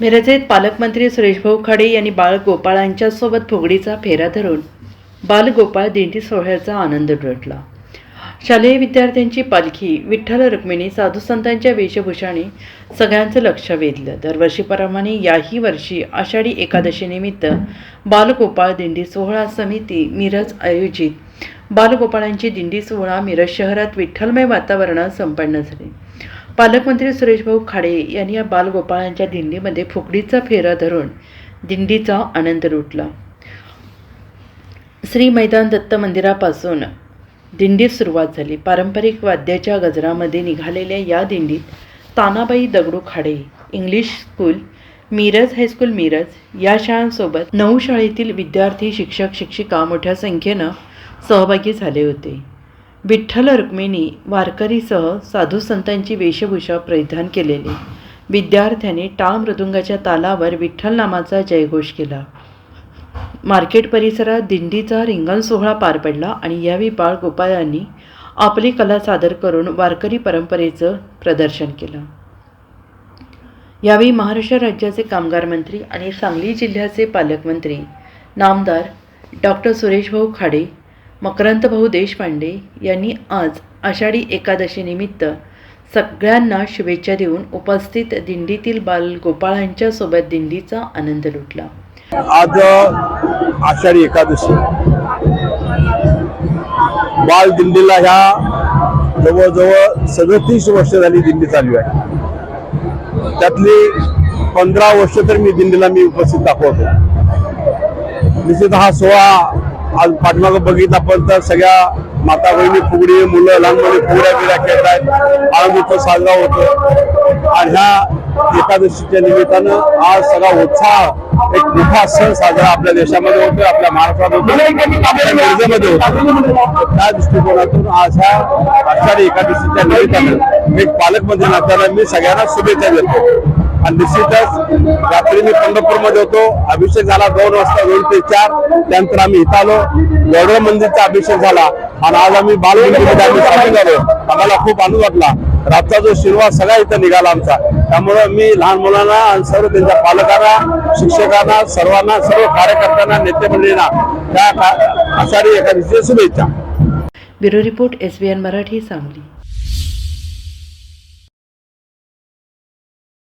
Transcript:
मिरजेत पालकमंत्री सुरेशभाऊ खाडे यांनी बाळ गोपाळांच्या फुगडीचा फेरा धरून बालगोपाळ दिंडी सोहळ्याचा आनंद लुटला. शालेय विद्यार्थ्यांची पालखी विठ्ठल रुक्मिणी साधुसंतांच्या वेशभूषाने सगळ्यांचं लक्ष वेधलं. दरवर्षीप्रमाणे याही वर्षी आषाढी एकादशीनिमित्त बालगोपाळ दिंडी सोहळा समिती मिरज आयोजित. बालगोपाळांची दिंडी सोहळा मिरज शहरात विठ्ठलमय वातावरणात संपन्न झाले. पालकमंत्री सुरेशभाऊ खाडे यांनी या बालगोपाळांच्या दिंडीमध्ये फुगडीचा फेरा धरून दिंडीचा आनंद लुटला. श्री मैदान दत्त मंदिरापासून दिंडीत सुरुवात झाली. पारंपरिक वाद्याच्या गजरामध्ये निघालेल्या या दिंडीत Tanabai Dagdu Khade English school Miraj high school Miraj या शाळांसोबत नऊ शाळेतील विद्यार्थी शिक्षक शिक्षिका मोठ्या संख्येनं सहभागी झाले होते. विठ्ठल रुक्मिणी वारकरीसह साधू संतांची वेशभूषा परिधान केलेले. विद्यार्थ्यांनी टाळ मृदुंगाच्या तालावर विठ्ठल नामाचा जयघोष केला. मार्केट परिसरात दिंडीचा रिंगण सोहळा पार पडला आणि यावेळी बाळ गोपाळांनी आपली कला सादर करून वारकरी परंपरेचं प्रदर्शन केलं. यावेळी महाराष्ट्र राज्याचे कामगार मंत्री आणि सांगली जिल्ह्याचे पालकमंत्री नामदार डॉक्टर सुरेशभाऊ खाडे मकरंतभाऊ देशपांडे यांनी आज आषाढी एकादशीनिमित्त सगळ्यांना शुभेच्छा देऊन उपस्थित दिंडीतील बाल गोपाळांच्या सोबत दिंडीचा आनंद लुटला. आज आषाढी एकादशी. बाल दिंडीला ह्या जवळजवळ सदतीस वर्ष झाली दिंडी चालू आहे. त्यातली पंधरा वर्ष तर मी दिंडीला मी उपस्थित दाखवतो. निश्चित हा सोहळा आज पाठीमागं बघितला पण तर सगळ्या माता बहिणी फुगडी मुलं लहान मुली फुगड्या बिड्या खेळत आहेत. आनंद उत्सव साजरा होतो आणि ह्या एकादशीच्या निमित्तानं आज सगळा उत्साह एक मोठा सण साजरा आपल्या देशामध्ये होतो आपल्या महाराष्ट्रात होतो होतो त्या दृष्टिकोनातून आज ह्या आषाढी एकादशीच्या निमित्तानं मी पालकमंत्री नात्याला मी सगळ्यांना शुभेच्छा देतो. आणि निश्चितच रात्री मी पंढरपूरमध्ये होतो. अभिषेक झाला दोन वाजता दोन ते चार. त्यानंतर आम्ही इथं आलो. गौरव मंदिरचा अभिषेक झाला. आणि आज आम्ही बालमंदिरमध्ये आम्ही सामील झालो. आम्हाला खूप आनंद वाटला. रातचा जो शिरवा सगळा इथं निघाला आमचा. त्यामुळं मी लहान मुलांना आणि सर्व त्यांच्या पालकांना शिक्षकांना सर्वांना सर्व कार्यकर्त्यांना नेते मंडळींना त्या आषाढी एखादीच्या शुभेच्छा. Bureau report S B N Marathi Sangli.